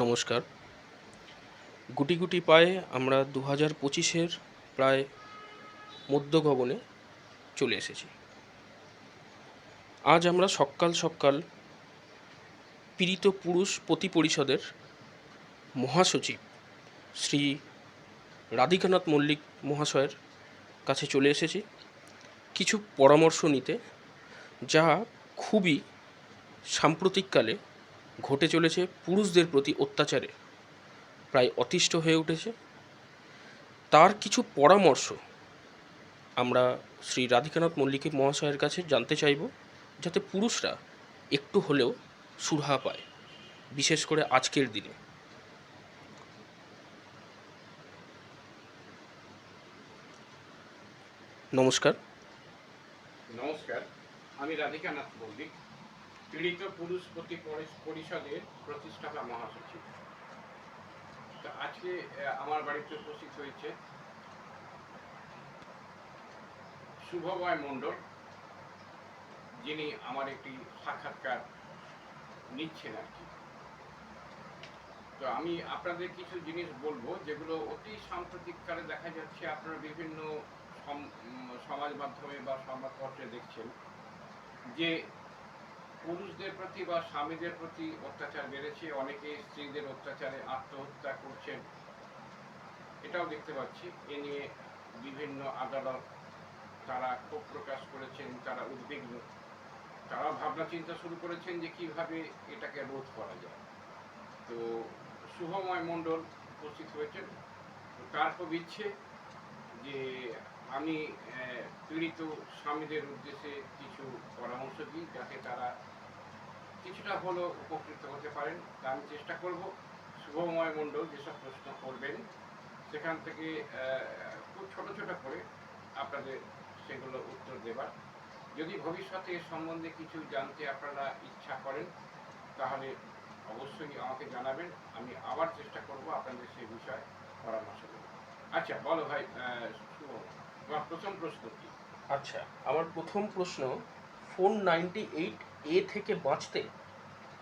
নমস্কার। গুটি গুটি পায়ে আমরা দু হাজার পঁচিশের প্রায় মধ্য গগনে চলে এসেছি। আজ আমরা সকাল সকাল পীড়িত পুরুষ প্রতি পরিষদের মহাসচিব শ্রী রাধিকানাথ মল্লিক মহাশয়ের কাছে চলে এসেছি কিছু পরামর্শ নিতে, যা খুবই সাম্প্রতিককালে ঘটে চলেছে পুরুষদের প্রতি অত্যাচারে। প্রায় অতিষ্ঠ হয়ে উঠেছে। তার কিছু পরামর্শ আমরা শ্রী রাধিকানাথ মল্লিক মহাশয়ের কাছে জানতে চাইব, যাতে পুরুষরা একটু হলেও সুরাহা পায়, বিশেষ করে আজকের দিনে। নমস্কার। নমস্কার, আমি রাধিকানাথ মল্লিক। পীড়িত পুরুষ প্রতি পরিষদের প্রতিষ্ঠাতা মহাসচিব। তো আজকে আমার বাড়িতে উপস্থিত হয়েছে শুভময় মণ্ডল, যিনি আমার একটি সাক্ষাৎকার নিচ্ছেন আর কি। তো আমি আপনাদের কিছু জিনিস বলব যেগুলো অতি সাম্প্রতিককালে দেখা যাচ্ছে, আপনারা বিভিন্ন সমাজ মাধ্যমে বা সংবাদপত্রে দেখছেন, যে পুরুষদের প্রতি বা স্বামীদের প্রতি অত্যাচার বেড়েছে, অনেকে স্ত্রীদের অত্যাচারে আত্মহত্যা করছেন। এটাও দেখতে পাচ্ছি। এ নিয়ে বিভিন্ন আদালত তারা ক্ষোভ প্রকাশ করেছেন, তারা উদ্বিগ্ন। তারা ভাবনা চিন্তা শুরু করেছেন যে কীভাবে এটাকে রোধ করা যায়। তো শুভময় মণ্ডল উপস্থিত হয়েছেন। তার খুব ইচ্ছে যে আমি পীড়িত স্বামীদের উদ্দেশ্যে কিছু পরামর্শ দিই, যাতে তারা কিছুটা হলেও উপকৃত হতে পারেন আমি চেষ্টা করব। শুভময় মণ্ডল যেসব প্রশ্ন করবেন, সেখান থেকে খুব ছোট ছোট করে আপনাদের সেগুলো উত্তর দেবার। যদি ভবিষ্যতে এর সম্বন্ধে কিছু জানতে আপনারা ইচ্ছা করেন, তাহলে অবশ্যই আমাকে জানাবেন। আমি আবার চেষ্টা করব আপনাদের সেই বিষয়ে পরামর্শ দেব আচ্ছা বলো ভাই তোমার প্রথম প্রশ্ন কি? আচ্ছা আমার প্রথম প্রশ্ন, ফোন নাইনটি এইট এ থেকে বাঁচতে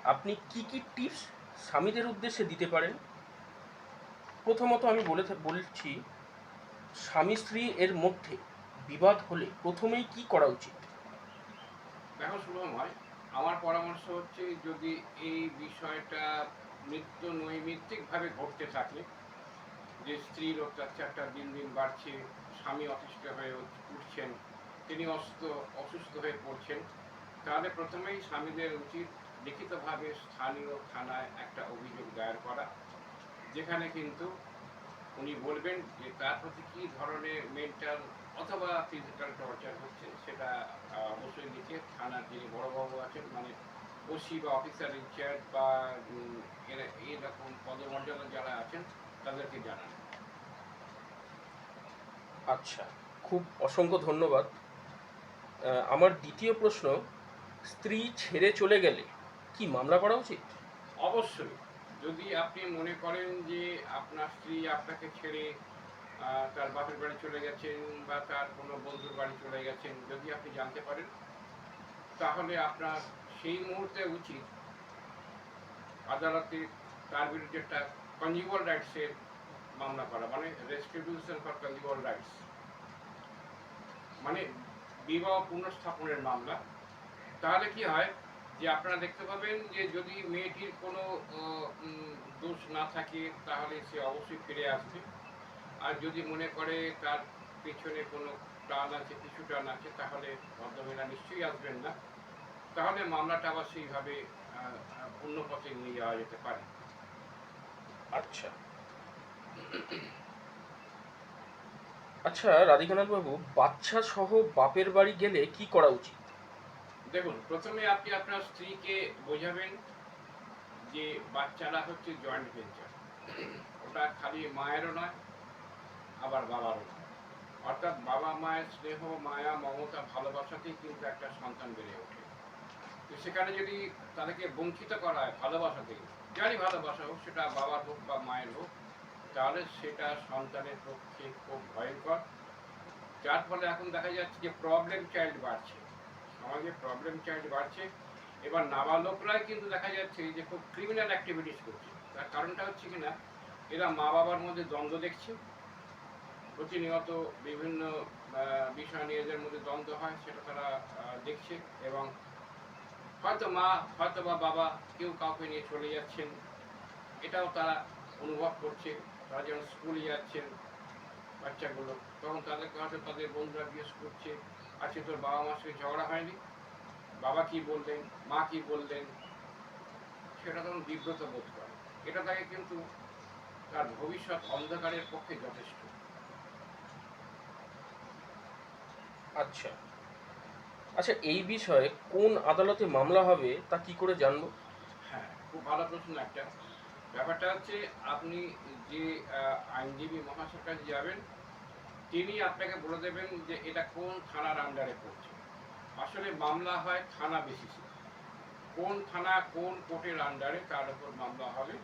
আপনি কি কি টিপস স্বামীদের উদ্দেশ্যে দিতে পারেন? প্রথমত আমি বলে বলছি, স্বামী স্ত্রী এর মধ্যে বিবাদ হলে প্রথমেই কি করা উচিত? দেখো শুভময় আমার পরামর্শ হচ্ছে যদি এই বিষয়টা নিত্য নৈমিত্তিকভাবে ঘটতে থাকে, যে স্ত্রীর অত্যাচারটা দিন দিন বাড়ছে, স্বামী অতিষ্ঠ হয়ে উঠছেন, তিনি অসুস্থ অসুস্থ হয়ে পড়ছেন তাহলে প্রথমেই স্বামীদের উচিত লিখিতভাবে স্থানীয় থানায় একটা অভিযোগ দায়ের করা, যেখানে কিন্তু উনি বলবেন যে তার প্রতি কী ধরনের মেন্টাল অথবা ফিজিক্যাল টর্চার হচ্ছে সেটা অবশ্যই লিখে থানার যিনি বড়বাবু আছেন মানে ওসি বা অফিসার ইনচার্জ বা এরকম পদমর্যাদা যারা আছেন, তাদেরকে জানান। আচ্ছা খুব অসংখ্য ধন্যবাদ। আমার দ্বিতীয় প্রশ্ন স্ত্রী ছেড়ে চলে গেলে কি মামলা করা উচিত? অবশ্যই। যদি আপনি মনে করেন যে আপনার স্ত্রী আপনাকে ছেড়ে তার বাপের বাড়ি চলে গেছেন বা তার কোনো বন্ধুর বাড়ি চলে গেছেন, যদি আপনি জানতে পারেন, তাহলে আপনার সেই মুহূর্তে উচিত আদালতে তার বিরুদ্ধে একটা কনজিউয়াল রাইটসের মামলা করা মানে রেস্টিটিউশন ফর কনজিউয়াল রাইটস মানে বিবাহ পুনঃস্থাপনের মামলা। তাহলে কি হয় যে আপনারা দেখতে পাবেন যে যদি মেয়েটির কোনো দোষ না থাকে, তাহলে সে অবশ্যই ফিরে আসবে। আর যদি মনে করে তার পেছনে কোনো টান আছে, কিছু টান আছে, তাহলে ভদ্রমহিলা নিশ্চয়ই আসবেন না। তাহলে মামলাটা আবার সেইভাবে অন্য পথে নিয়ে যাওয়া যেতে পারে। আচ্ছা। আচ্ছা রাধিকানাথ বাবু বাচ্চা সহ বাপের বাড়ি গেলে কি করা উচিত? দেখুন, প্রথমে আপনি আপনার স্ত্রীকে বোঝাবেন যে বাচ্চারা হচ্ছে জয়েন্ট ভেঞ্চার ওটা খালি মায়েরও নয়, আবার বাবারও নয়। অর্থাৎ বাবা মায়ের স্নেহ, মায়া, মমতা, ভালোবাসাতেই কিন্তু একটা সন্তান বেড়ে ওঠে। তো সেখানে যদি তাদেরকে বঞ্চিত করা হয় ভালোবাসা থেকে যারই ভালোবাসা হোক, সেটা বাবার হোক বা মায়ের হোক, তাহলে সেটা সন্তানের পক্ষে খুব ভয়ঙ্কর। যার ফলে এখন দেখা যাচ্ছে যে প্রবলেম চাইল্ড বাড়ছে। সমাজে প্রবলেম চাইল্ড বাড়ছে। এবার নাবালকরাই কিন্তু দেখা যাচ্ছে যে খুব ক্রিমিনাল অ্যাক্টিভিটিস করছে। তার কারণটা হচ্ছে কিনা এরা মা বাবার মধ্যে দ্বন্দ্ব দেখছে। প্রতিনিয়ত বিভিন্ন বিষয় নিয়ে এদের মধ্যে দ্বন্দ্ব হয়, সেটা তারা দেখছে এবং হয়তো মা, হয়তো বা বাবা কেউ কাউকে নিয়ে চলে যাচ্ছেন। এটাও তারা অনুভব করছে। তারা যখন স্কুলে যাচ্ছেন বাচ্চাগুলো, তখন তাদেরকে হয়তো তাদের বন্ধুরা জিজ্ঞেস করছে আজকে তোর বাবা মার সঙ্গে ঝগড়া হয়নি? বাবা কি বললেন? মা কি বললেন? সেটা তখন বিব্রত বোধ করে। এটা তাকে কিন্তু তার ভবিষ্যৎ অন্ধকারের পক্ষে যথেষ্ট। আচ্ছা। আচ্ছা এই বিষয়ে কোন আদালতে মামলা হবে তা কি করে জানব? হ্যাঁ খুব ভালো প্রশ্ন একটা। ব্যাপারটা হচ্ছে আপনি যে আইনজীবী মহাশয়ের কাছে যাবেন তিনি আপনাকে বলে দেবেন যে এটা কোন থানার আন্ডারে পড়ছে। আসলে মামলা হয় থানা বেসিসে কোন থানা কোন কোর্টের আন্ডারে তার উপর মামলা হবে।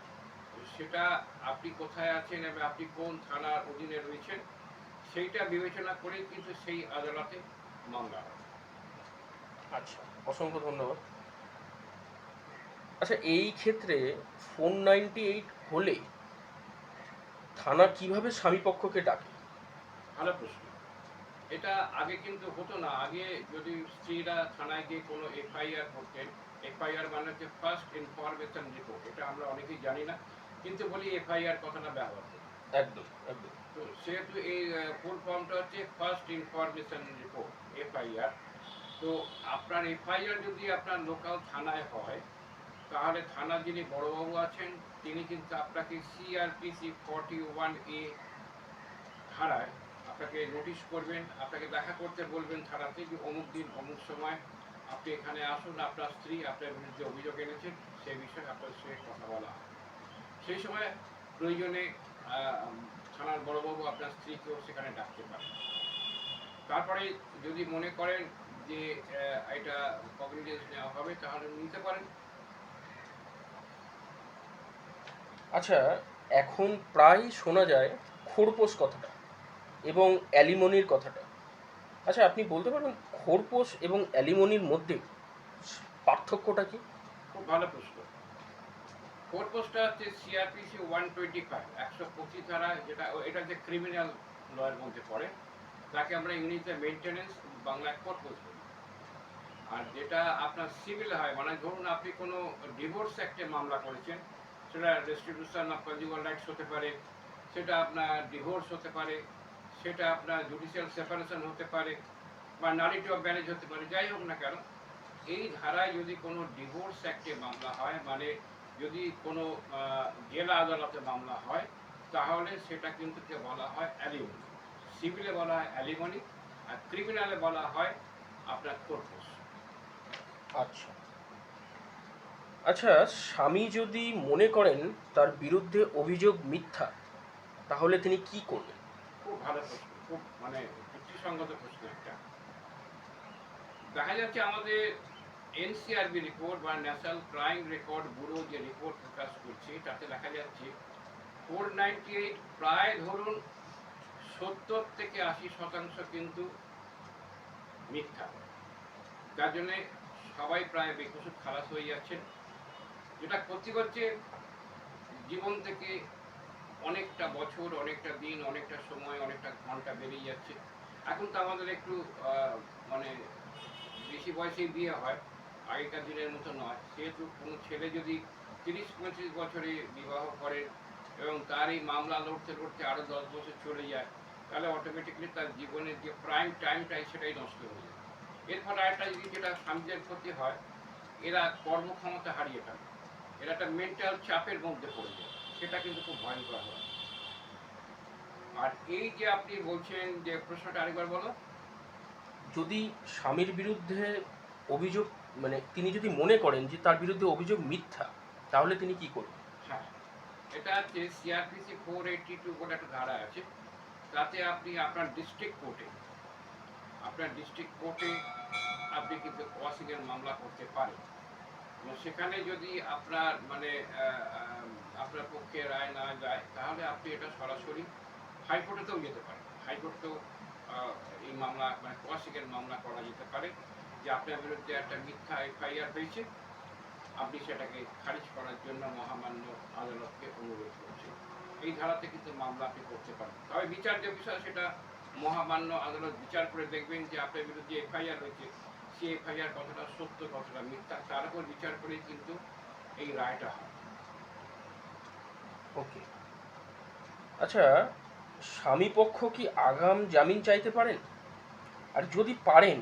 সেটা আপনি কোথায় আছেন এবং আপনি কোন থানার অধীনে রয়েছেন, সেইটা বিবেচনা করেই কিন্তু সেই আদালতে মামলা হবে। আচ্ছা অসংখ্য ধন্যবাদ। আচ্ছা এই ক্ষেত্রে ফোন নাইনটি এইট হলে থানা কীভাবে স্বামী পক্ষকে ডাকে? ভালো প্রশ্ন। এটা আগে কিন্তু হতো না। আগে যদি স্ত্রীরা থানায় গিয়ে কোনো এফআইআর করতেন এফআইআর মানে হচ্ছে ফার্স্ট ইনফরমেশন রিপোর্ট এটা আমরা অনেকেই জানি না কিন্তু বলি এফআইআর কথাটা ব্যবহার করি। একদম একদম। তো সেহেতু এই ফুল ফর্মটা হচ্ছে ফার্স্ট ইনফরমেশন রিপোর্ট এফআইআর। তো আপনার এফআইআর যদি আপনার লোকাল থানায় হয় তাহলে থানার যিনি বড়বাবু আছেন তিনি কিন্তু আপনাকে সিআরপিসি ফর্টি ওয়ান এ ধারায় আপনাকে নোটিশ করবেন, আপনাকে দেখা করতে বলবেন থানাতে যে অমুক দিন, অমুক সময় আপনি এখানে আসুন, আপনার স্ত্রী আপনার বিরুদ্ধে অভিযোগ এনেছেন সেই বিষয়ে আপনার সঙ্গে কথা বলা সেই সময় প্রয়োজনে থানার বড়বাবু আপনার স্ত্রীকেও সেখানে ডাকতে পারেন। তারপরে যদি মনে করেন যে এটা কগনিজেন্স নেওয়া হবে, তাহলে নিতে পারেন। আচ্ছা এখন প্রায় শোনা যায় খোরপোশ কথাটা। এবং অ্যালিমনির কথাটা। আচ্ছা আপনি বলতে পারবেন খোরপোশ এবং অ্যালিমনির মধ্যে পার্থক্যটা কি? খুব ভালো প্রশ্ন। পোস্টটা হচ্ছে সিআরপিসি ওয়ান টোয়েন্টি ফাইভ একশো পঁচিশ ধারা, যেটা এটা যে ক্রিমিনাল লয়ের মধ্যে পড়ে। তাকে আমরা ইংলিশে মেনটেনেন্স বাংলায় পোস্ট বলি। আর যেটা আপনার সিভিল হয় মানে ধরুন আপনি কোনো ডিভোর্স অ্যাক্টে মামলা করেছেন, সেটা রেস্টিটিউশন অফ কনজিউমার রাইটস হতে পারে, সেটা আপনার ডিভোর্স হতে পারে সেটা আপনার জুডিশিয়াল সেপারেশন হতে পারে বা নারিটি অফ ম্যারেজ হতে পারে, যাই হোক না কেন, এই ধারায় যদি কোনো ডিভোর্স অ্যাক্টে মামলা হয় মানে যদি কোনো জেলা আদালতে মামলা হয়, তাহলে সেটা কিন্তু কে বলা হয় অ্যালিমনি সিভিলে বলা হয় অ্যালিমনি আর ক্রিমিনালে বলা হয় আপনার কোর্টপোস আচ্ছা। আচ্ছা স্বামী যদি মনে করেন তার বিরুদ্ধে অভিযোগ মিথ্যা, তাহলে তিনি কি করবেন? খুব ভালো প্রশ্ন, খুব মানে যুক্তিসঙ্গত প্রশ্ন একটা। দেখা যাচ্ছে আমাদের এনসিআরবি রিপোর্ট বা ন্যাশনাল ক্রাইম রেকর্ড ব্যুরো যে রিপোর্ট প্রকাশ করছে, তাতে দেখা যাচ্ছে ফোর নাইনটি এইট প্রায় ধরুন সত্তর থেকে আশি শতাংশ কিন্তু মিথ্যা। যার জন্যে সবাই প্রায় বেকসুর খালাস হয়ে যাচ্ছেন। যেটা ক্ষতি করছে জীবন থেকে অনেকটা বছর, অনেকটা দিন, অনেকটা সময়, অনেকটা ঘণ্টা বেরিয়ে যাচ্ছে। এখন তো আমাদের একটু মানে বেশি বয়সেই বিয়ে হয়, আগেকার দিনের মতো নয়। সেহেতু কোনো ছেলে যদি তিরিশ, পঁয়ত্রিশ বছরে বিবাহ করে এবং তার এই মামলা লড়তে লড়তে আরও দশ বছর চলে যায়, তাহলে অটোমেটিকলি তার জীবনের যে প্রাইম টাইমটাই সেটাই নষ্ট হয়ে যায়। এর ফলে আরেকটা যদি যেটা স্বামীদের ক্ষতি হয়, এরা কর্মক্ষমতা হারিয়ে ফেলে। এরা একটা মেন্টাল চাপের মধ্যে পড়ে যায়। সেটা কিন্তু খুব ভয়ঙ্কর হয়। আর এই যে আপনি বলছেন যে প্রশ্নটা আরেকবার বলো। যদি স্বামীর বিরুদ্ধে অভিযোগ মানে তিনি যদি মনে করেন যে তার বিরুদ্ধে অভিযোগ মিথ্যা তাহলে তিনি কি করবেন? হ্যাঁ এটা হচ্ছে সিআরপিসি ফোর এইটটি টু বলে একটা ধারা আছে। তাতে আপনি আপনার ডিস্ট্রিক্ট কোর্টে আপনার ডিস্ট্রিক্ট কোর্টে আপনি কিন্তু ক্রসিংয়ের মামলা করতে পারেন। এবং সেখানে যদি আপনার মানে আপনার পক্ষে রায় না যায়, তাহলে আপনি এটা সরাসরি হাইকোর্টেতেও যেতে পারেন। হাইকোর্টেও এই মামলা মানে ক্রসিংয়ের মামলা করা যেতে পারে যে আপনার বিরুদ্ধে একটা মিথ্যা এফআইআর হয়েছে, আপনি সেটাকে খারিজ করার জন্য মহামান্য আদালতকে অনুরোধ করছেন এই ধারাতে কিন্তু মামলা আপনি করতে পারেন তবে বিচার যে বিষয়, সেটা মহামান্য আদালত বিচার করে দেখবেন যে আপনার বিরুদ্ধে এফআইআর হয়েছে, সেই এফআইআর কতটা সত্য, কতটা মিথ্যা, তার উপর বিচার করেই কিন্তু এই রায়টা হয়। ওকে আচ্ছা স্বামী পক্ষ কি আগাম জামিন চাইতে পারেন? আর যদি পারেন,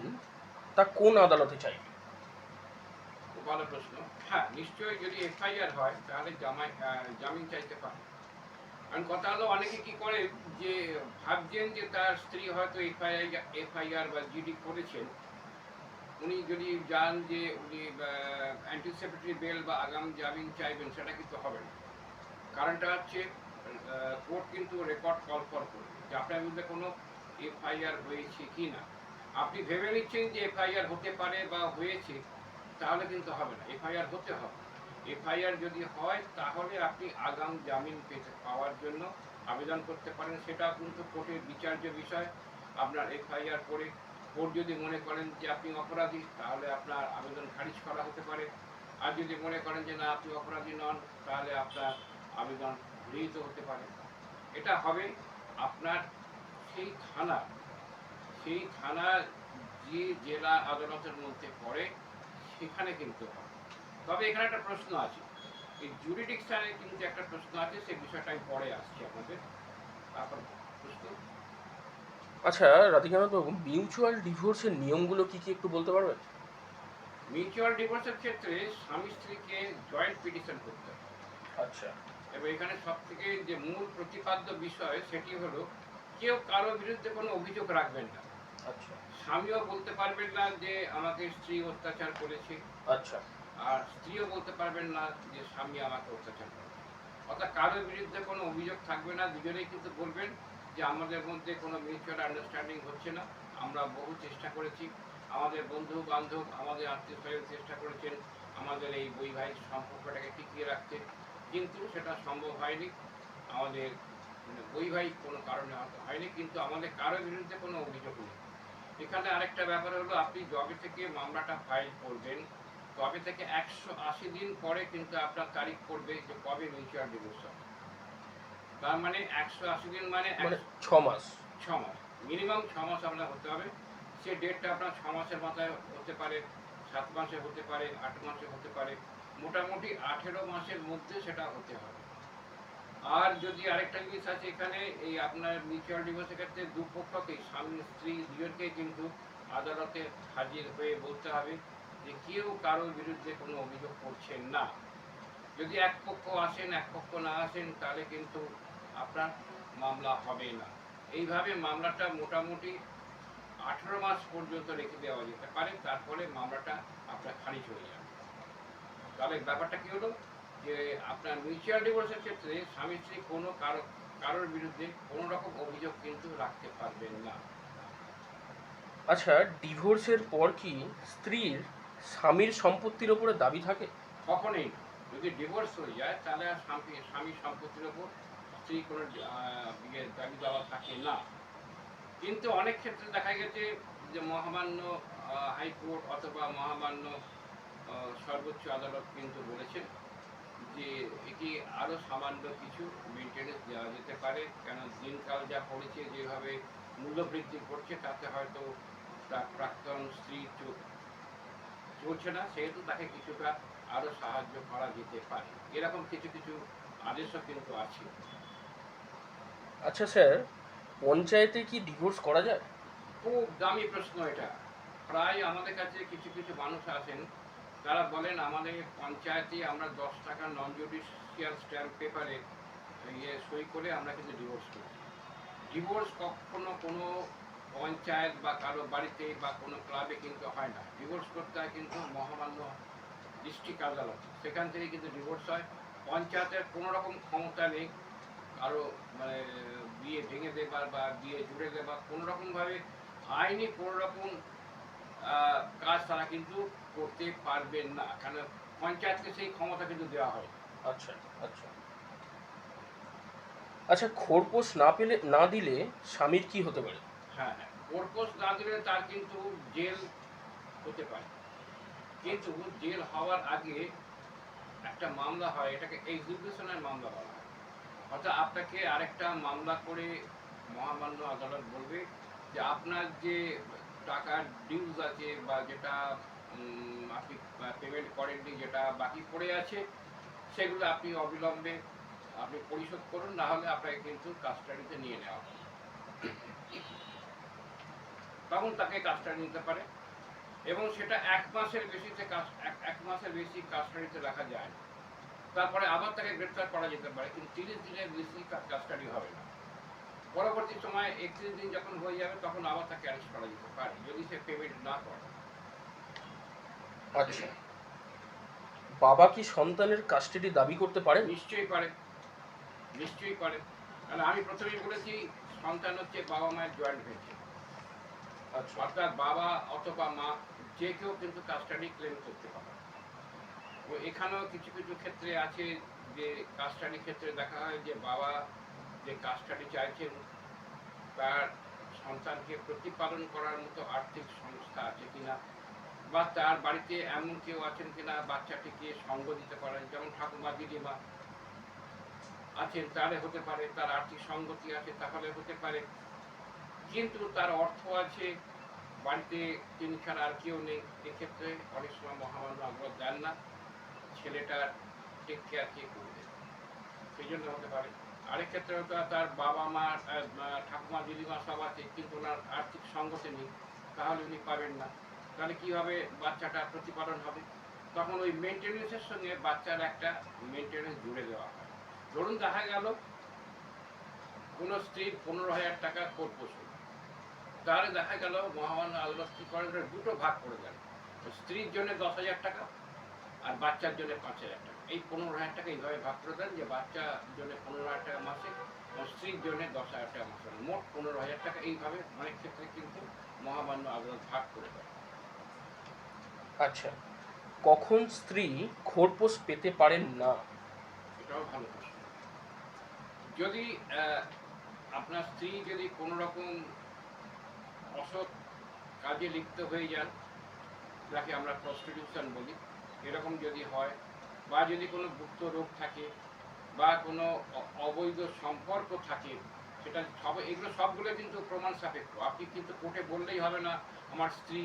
তা কোন আদালতে চাইবে খুব ভালো প্রশ্ন। হ্যাঁ নিশ্চয়ই যদি এফআইআর হয়, তাহলে জামাই জামিন চাইতে পারে। কারণ কথা হলো, অনেকে কি করে যে ভাবছেন যে তার স্ত্রী হয়তো এফআইআর এফআইআর বা জিডি করেছেন। উনি যদি যান যে উনি অ্যান্টিসিপেটরি বেল বা আগাম জামিন চাইবেন, সেটা কিন্তু হবে না। কারণটা হচ্ছে কোর্ট কিন্তু রেকর্ড কল ফর করবে যে আপনার বিরুদ্ধে কোনো এফআইআর হয়েছে কি না। আপনি ভেবে নিচ্ছেন যে এফআইআর হতে পারে বা হয়েছে, তাহলে কিন্তু হবে না, এফআইআর হতে হবে। এফআইআর যদি হয়, তাহলে আপনি আগাম জামিন পেতে, পাওয়ার জন্য আবেদন করতে পারেন। সেটা কিন্তু কোর্টের বিচার্য বিষয়। আপনার এফআইআর করে কোর্ট যদি মনে করেন যে আপনি অপরাধী, তাহলে আপনার আবেদন খারিজ করা হতে পারে। আর যদি মনে করেন যে না, আপনি অপরাধী নন, তাহলে আপনার আবেদন গৃহীত হতে পারে। এটা হবে আপনার সেই থানা। সেই থানা যে জেলা আদালতের মধ্যে পড়ে সেখানে কিন্তু হবে। তবে এখানে একটা প্রশ্ন আছে। এই জুরিডিকশনে কিন্তু একটা প্রশ্ন আছে সেই বিষয়টা আমি পরে আসছি আপনাদের তারপর প্রশ্ন। আচ্ছা রাধিকানাথ বাবু মিউচুয়াল ডিভোর্সের নিয়মগুলো কি কি একটু বলতে পারবেন? মিউচুয়াল ডিভোর্সের ক্ষেত্রে স্বামী স্ত্রীকে জয়েন্ট পিটিশন করতে হবে। আচ্ছা। এবং এখানে সব থেকে যে মূল প্রতিপাদ্য বিষয় সেটি হলো কেউ কারও বিরুদ্ধে কোনো অভিযোগ রাখবেন না। আচ্ছা। স্বামীও বলতে পারবেন না যে আমাকে স্ত্রী অত্যাচার করেছে। আচ্ছা। আর স্ত্রীও বলতে পারবেন না যে স্বামী আমাকে অত্যাচার করে অর্থাৎ কারোর বিরুদ্ধে কোনো অভিযোগ থাকবে না দুজনেই কিন্তু বলবেন যে আমাদের মধ্যে কোনো মিউচুয়াল আন্ডারস্ট্যান্ডিং হচ্ছে না। আমরা বহু চেষ্টা করেছি। আমাদের বন্ধু বান্ধব আমাদের আত্মীয় স্বজন চেষ্টা করেছেন। আমাদের এই বৈবাহিক সম্পর্কটাকে টিকিয়ে রাখতে। কিন্তু সেটা সম্ভব হয়নি। আমাদের মানে বৈবাহিক কোনো কারণে হয়তো হয়নি কিন্তু আমাদের কারোর বিরুদ্ধে কোনো অভিযোগ নেই। এখানে আরেকটা ব্যাপার হলো আপনি জবে থেকে মামলাটা ফাইল করবেন তবে থেকে একশো আশি দিন পরে কিন্তু আপনার তারিখ পড়বে যে কবে মিউচুয়াল ডিভোর্স হবে। তার মানে একশো আশি দিন মানে মানে ছ মাস। ছ মাস। মিনিমাম ছ মাস আপনার হতে হবে। সে ডেটটা আপনার ছ মাসের মাথায় হতে পারে সাত মাসে হতে পারে আট মাসে হতে পারে। মোটামুটি আঠেরো মাসের মধ্যে সেটা হতে হবে। আর যদি আরেকটা জিনিস আছে এখানে, এই আপনার মিউচুয়াল ডিভোর্সের ক্ষেত্রে দুপক্ষকেই, স্বামী, স্ত্রী দুজনকেই কিন্তু আদালতে হাজির হয়ে বলতে হবে যে কেউ কারোর বিরুদ্ধে কোনো অভিযোগ করছেন না। যদি এক পক্ষ আসেন, এক পক্ষ না আসেন, তাহলে কিন্তু আপনার মামলা হবে না। এইভাবে মামলাটা মোটামুটি আঠেরো মাস পর্যন্ত রেখে দেওয়া যেতে পারে, তারপরে মামলাটা আপনার খারিজ হয়ে যাবে। তাহলে ব্যাপারটা কি হলো যে আপনার মিউচুয়াল ডিভোর্সের ক্ষেত্রে স্বামী স্ত্রী কোনো কারও কারোর বিরুদ্ধে কোনো রকম অভিযোগ কিন্তু রাখতে পারবেন না। আচ্ছা ডিভোর্সের পর কি স্ত্রীর স্বামীর সম্পত্তির ওপরে দাবি থাকে? কখনোই না। যদি ডিভোর্স হয়ে যায় তাহলে আর স্বামী স্বামীর সম্পত্তির ওপর স্ত্রী কোনো ইয়ে দাবি দেওয়া থাকে না। কিন্তু অনেক ক্ষেত্রে দেখা গেছে যে মহামান্য হাইকোর্ট অথবা মহামান্য সর্বোচ্চ আদালত কিন্তু বলেছেন যে এটি আরও সামান্য কিছু মেনটেনেন্স দেওয়া যেতে পারে কেন দিনকাল যা পড়েছে যেভাবে মূল্যবৃদ্ধি ঘটছে তাতে হয়তো তার প্রাক্তন স্ত্রী চলছে না সেহেতু তাকে কিছুটা আরও সাহায্য করা যেতে পারে। এরকম কিছু কিছু আদেশও কিন্তু আছে। আচ্ছা স্যার পঞ্চায়েতে কি ডিভোর্স করা যায়? খুব দামি প্রশ্ন এটা। প্রায় আমাদের কাছে কিছু কিছু মানুষ আছেন তারা বলেন, আমাদের পঞ্চায়েতে আমরা দশ টাকা নন জুডিশিয়াল স্ট্যাম্প পেপারে ইয়ে সই করে আমরা কিন্তু ডিভোর্স করি। ডিভোর্স কখনো কোনো পঞ্চায়েত বা কারও বাড়িতে বা কোনো ক্লাবে কিন্তু হয় না। ডিভোর্স করতে হয় কিন্তু মহামান্য ডিস্ট্রিক্ট আদালত। সেখান থেকে কিন্তু ডিভোর্স হয়। পঞ্চায়েতের কোনো রকম ক্ষমতা নেই কারও মানে বিয়ে ভেঙে দেবার বা বিয়ে জুড়ে দেবার। কোনো রকমভাবে আইনি কোনো রকম কাজ তারা কিন্তু করতে পারবেন না কারণ পঞ্চায়েতকে সেই ক্ষমতা কিন্তু দেওয়া হয়। আচ্ছা আচ্ছা। আচ্ছা খোরপোশ না পেলে না দিলে স্বামীর কি হতে পারে? হ্যাঁ হ্যাঁ না দিলে তার কিন্তু জেল হতে পারে। কিন্তু জেল হওয়ার আগে একটা মামলা হয় এটাকে এক্সিকিউশনের মামলা বলা হয়। অর্থাৎ আপনাকে আরেকটা মামলা করে মহামান্য আদালত বলবে যে আপনার যে টাকার ডিউজ আছে বা যেটা আপনি পেমেন্ট করেননি যেটা বাকি পড়ে আছে, সেগুলো আপনি অবিলম্বে, আপনি পরিশোধ করুন, না হলে আপনাকে কিন্তু কাস্টাডিতে নিয়ে নেওয়া হবে। তখন তাকে কাস্টাডি নিতে পারে। এবং সেটা এক মাসের বেশিতে এক- মাসের বেশি কাস্টাডিতে রাখা যায় না। তারপরে আবার তাকে গ্রেপ্তার করা যেতে পারে। কিন্তু তিরিশ দিনের বেশি কাস্টাডি হবে না। পরবর্তী সময়ে একত্রিশ দিন যখন হয়ে যাবে, তখন আবার তাকে অ্যারেস্ট করা যেতে যদি সে পেমেন্ট না করে আচ্ছা। বাবা কি সন্তানের কাস্টাডি দাবি করতে পারেন? নিশ্চয়ই পারে। নিশ্চয়ই পারে। কারণ আমি প্রথমেই বলেছি সন্তান হচ্ছে বাবা মায়ের জয়েন্ট হয়েছে আচ্ছা। অর্থাৎ বাবা অথবা মা যে কেউ কিন্তু কাস্টাডি ক্লেম করতে পারে। তো এখানেও কিছু কিছু ক্ষেত্রে আছে যে কাস্টাডি ক্ষেত্রে দেখা হয় যে বাবা যে কাস্টাডি চাইছেন তার সন্তানকে প্রতিপালন করার মতো আর্থিক সংস্থা আছে কিনা, বা তার বাড়িতে এমন কেউ আছেন কিনা, বাচ্চাটিকে সঙ্গ দিতে পারেন, যেমন ঠাকুমা দিদিমা আছেন, তাহলে হতে পারে তার আর্থিক সঙ্গতি আছে, তাহলে হতে পারে। কিন্তু তার অর্থ আছে, বাড়িতে তিনি ছাড়া আর কেউ নেই, এক্ষেত্রে অনেক সময় মহামান্য আগ্রহ দেন না ছেলেটার টেক কেয়ার কে করবে। সেই জন্য হতে পারে। আরেক ক্ষেত্রে তার বাবা মা ঠাকুমা, দিদিমা সব আছে, কিন্তু ওনার আর্থিক সঙ্গতি নেই, তাহলে উনি পাবেন না। তাহলে কীভাবে বাচ্চাটা প্রতিপালন হবে? তখন ওই মেনটেন্যান্সের সঙ্গে বাচ্চার একটা মেনটেন্যান্স জুড়ে দেওয়া হয়। ধরুন দেখা গেল, কোনো স্ত্রীর পনেরো হাজার টাকা কর্পোষ তাহলে দেখা গেল মহামান্য আদালত কি করেন? দুটো ভাগ করে দেন। স্ত্রীর জন্য দশ হাজার টাকা আর বাচ্চার জন্য পাঁচ হাজার টাকা। এই পনেরো হাজার টাকা এইভাবে ভাগ করে দেন যে বাচ্চার জন্য পনেরো হাজার টাকা মাসে আর স্ত্রীর জন্য দশ হাজার টাকা মাসে। মোট পনেরো হাজার টাকা এইভাবে অনেক ক্ষেত্রে কিন্তু মহামান্য আদালত ভাগ করে দেয় আচ্ছা কখন স্ত্রী খোরপোশ পেতে পারেন না? এটাও ভালো প্রশ্ন। যদি আপনার স্ত্রী যদি কোনো রকম অসৎ কাজে লিপ্ত হয়ে যান যাকে আমরা প্রস্টিটিউশন বলি এরকম যদি হয় বা যদি কোনো গুপ্ত রোগ থাকে বা কোনো অবৈধ সম্পর্ক থাকে, সেটা সব, এগুলো সবগুলো কিন্তু প্রমাণ সাপেক্ষ। আপনি কিন্তু কোর্টে বললেই হবে না, আমার স্ত্রী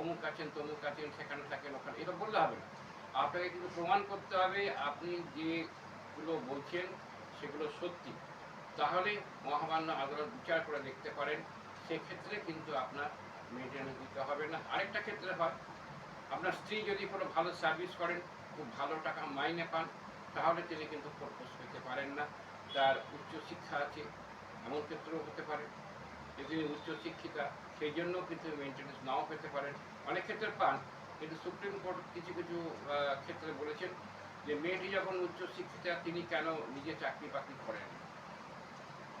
অমুক আছেন, তমুক আছেন, সেখানে থাকেন ওখানে, এটা বললে হবে না। আপনাকে কিন্তু প্রমাণ করতে হবে, আপনি যেগুলো বলছেন, সেগুলো সত্যি। তাহলে মহামান্য আদালত বিচার করে দেখতে পারেন, সেক্ষেত্রে কিন্তু আপনার মেনটেন্স দিতে হবে না। আরেকটা ক্ষেত্রে হয়, আপনার স্ত্রী যদি কোনো ভালো সার্ভিস করেন খুব ভালো টাকা মাইনে পান, তাহলে তিনি কিন্তু প্রপোজ পেতে পারেন না। তার উচ্চশিক্ষা আছে, এমন ক্ষেত্রেও হতে পারে। যে তিনি উচ্চশিক্ষিতা সেই জন্য কিন্তু মেনটেন্স নাও পেতে পারেন। অনেক ক্ষেত্রে পান, কিন্তু সুপ্রিম কোর্ট কিছু কিছু ক্ষেত্রে বলেছেন যে মেয়েটি যখন উচ্চশিক্ষিতা তিনি কেন নিজে চাকরি বাকরি করেন?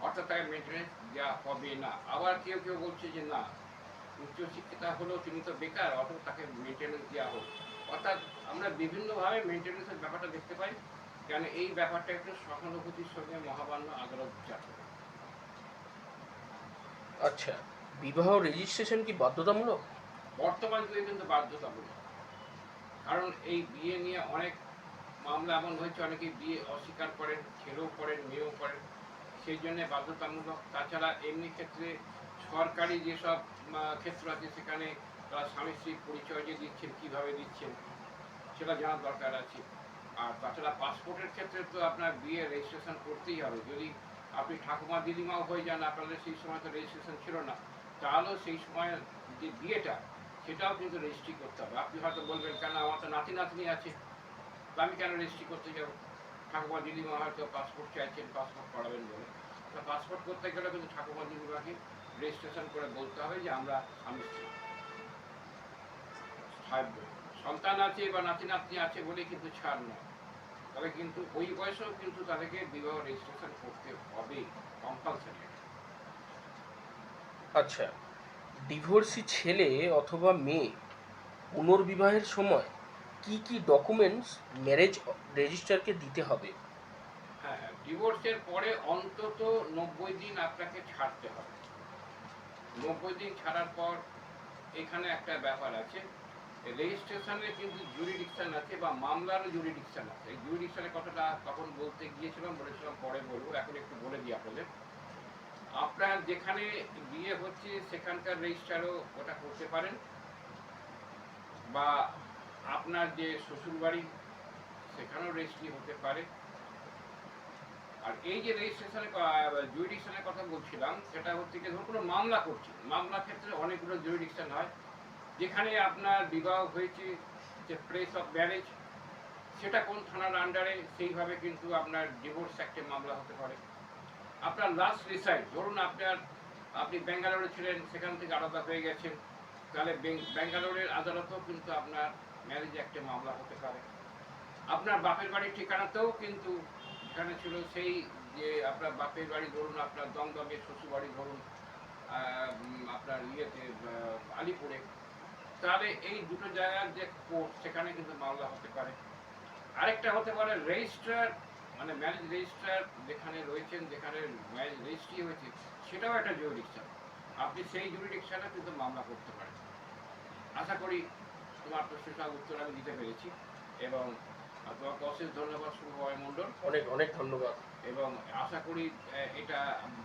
অর্থাৎ তাকে মেনটেন্স দেওয়া হবে না। আবার কেউ কেউ বলছে যে না উচ্চশিক্ষিতা হলেও তিনি তো বেকার অত তাকে মেনটেন্স দেওয়া হোক। অর্থাৎ আমরা বিভিন্নভাবে মেনটেন্সের ব্যাপারটা দেখতে পাই কেন এই ব্যাপারটা একটু সহানুভূতির সঙ্গে মহামান্য আদালত বিচার আচ্ছা বিবাহ রেজিস্ট্রেশন কি বাধ্যতামূলক? বর্তমান যুগে কিন্তু বাধ্যতামূলক। কারণ এই বিয়ে নিয়ে অনেক মামলা এমন হয়েছে অনেকে বিয়ে অস্বীকার করেন ছেলেও করেন মেয়েও করেন সেই জন্য বাধ্যতামূলক। তাছাড়া এমনি ক্ষেত্রে সরকারি যেসব ক্ষেত্র আছে, সেখানে তারা স্বামী স্ত্রীর পরিচয় যে দিচ্ছেন, কীভাবে দিচ্ছেন, সেটা জানার দরকার আছে। আর তাছাড়া পাসপোর্টের ক্ষেত্রে তো আপনার বিয়ে রেজিস্ট্রেশন করতেই হবে। যদি আপনি ঠাকুমা দিদিমাও হয়ে যান, আপনাদের সেই সময় তো রেজিস্ট্রেশন ছিল না। তাহলেও সেই সময় যে বিয়েটা, সেটাও কিন্তু রেজিস্ট্রি করতে হবে। আপনি হয়তো বলবেন, কেন আমার তো নাতি নাতনি আছে? তো আমি কেন রেজিস্ট্রি করতে যাব? ঠাকুমা দিদিমা হয়তো পাসপোর্ট চাইছেন, পাসপোর্ট করাবেন বলে। তো পাসপোর্ট করতে গেলে কিন্তু ঠাকুমা দিদিমাকে রেজিস্ট্রেশন করে বলতে হবে যে আমরা স্বামী স্ত্রী সন্তান আছে বা নাতি নাতনি আছে বলে কিন্তু ছাড় নয়। তবে কিন্তু ওই বয়সেও কিন্তু তাদেরকে বিবাহ রেজিস্ট্রেশন করতে হবে কম্পালসারি আচ্ছা ডিভোর্সি ছেলে অথবা মেয়ে পুনর্বিবাহের সময় কি কি ডকুমেন্টস ম্যারেজ রেজিস্টারকে দিতে হবে? হ্যাঁ ডিভোর্সের পরে অন্তত নব্বই দিন আপনাকে ছাড়তে হবে। নব্বই দিন ছাড়ার পর এখানে একটা ব্যাপার আছে। রেজিস্ট্রেশনে কিন্তু জুরিডিকশন আছে বা মামলারও জুরিডিকশন আছে। এই জুরিডিকশনের কথাটা তখন বলতে গিয়েছিলাম, বলেছিলাম, পরে বলব, এখন একটু বলে দিই আপনাদের। আপনার যেখানে বিয়ে হচ্ছে সেখানকার রেজিস্ট্রারও ওটা করতে পারেন। বা আপনার যে শ্বশুরবাড়ি, সেখানেও রেজিস্ট্রি হতে পারে। আর এই যে রেজিস্ট্রেশনের জুরিডিকশনের কথা বলছিলাম, সেটা হচ্ছে কি ধরুন কোনো মামলা করছি মামলা ক্ষেত্রে অনেকগুলো জুরিডিকশন হয়, যেখানে আপনার বিবাহ হয়েছে, যে প্লেস অফ ম্যারেজ সেটা কোন থানার আন্ডারে সেইভাবে কিন্তু আপনার ডিভোর্স অ্যাক্টে মামলা হতে পারে। আপনার লাস্ট রিসাইড ধরুন আপনার, আপনি ব্যাঙ্গালোরে ছিলেন, সেখান থেকে আলাদা হয়ে গেছেন, তাহলে ব্যাঙ্গালোরের আদালতেও কিন্তু আপনার ম্যারেজ অ্যাক্টে মামলা হতে পারে। আপনার বাপের বাড়ির ঠিকানাতেও কিন্তু যেখানে ছিল সেই যে আপনার বাপের বাড়ি ধরুন, আপনার দমদমে শ্বশুর বাড়ি ধরুন আপনার ইয়েতে আলিপুরে, তাহলে এই দুটো জায়গার যে কোর্ট, সেখানে কিন্তু মামলা হতে পারে। আরেকটা হতে পারে রেজিস্ট্রার মানে ম্যারেজ রেজিস্ট্রার যেখানে রয়েছেন, যেখানে ম্যারেজ রেজিস্ট্রি হয়েছে, সেটাও একটা জুরিডিকশন আপনি সেই জুরিডিকশনে কিন্তু মামলা করতে পারেন। আশা করি তোমার প্রশ্নটার উত্তর আমি দিতে পেরেছি এবং তোমাকে অশেষ ধন্যবাদ শুভময় মণ্ডল অনেক অনেক ধন্যবাদ। এবং আশা করি এটা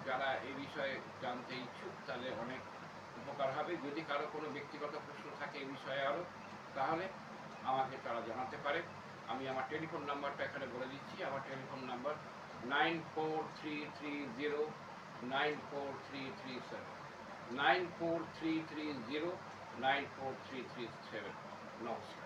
যারা এই বিষয়ে জানতে ইচ্ছুক তাহলে অনেক উপকার হবে। যদি কারও কোনো ব্যক্তিগত প্রশ্ন থাকে এই বিষয়ে আরও তাহলে আমাকে তারা জানাতে পারে। আমি আমার টেলিফোন নাম্বারটা এখানে বলে দিচ্ছি। আমার telephone number nine four three three zero nine four three three seven. Nine four three three zero nine four three three seven. নমস্কার।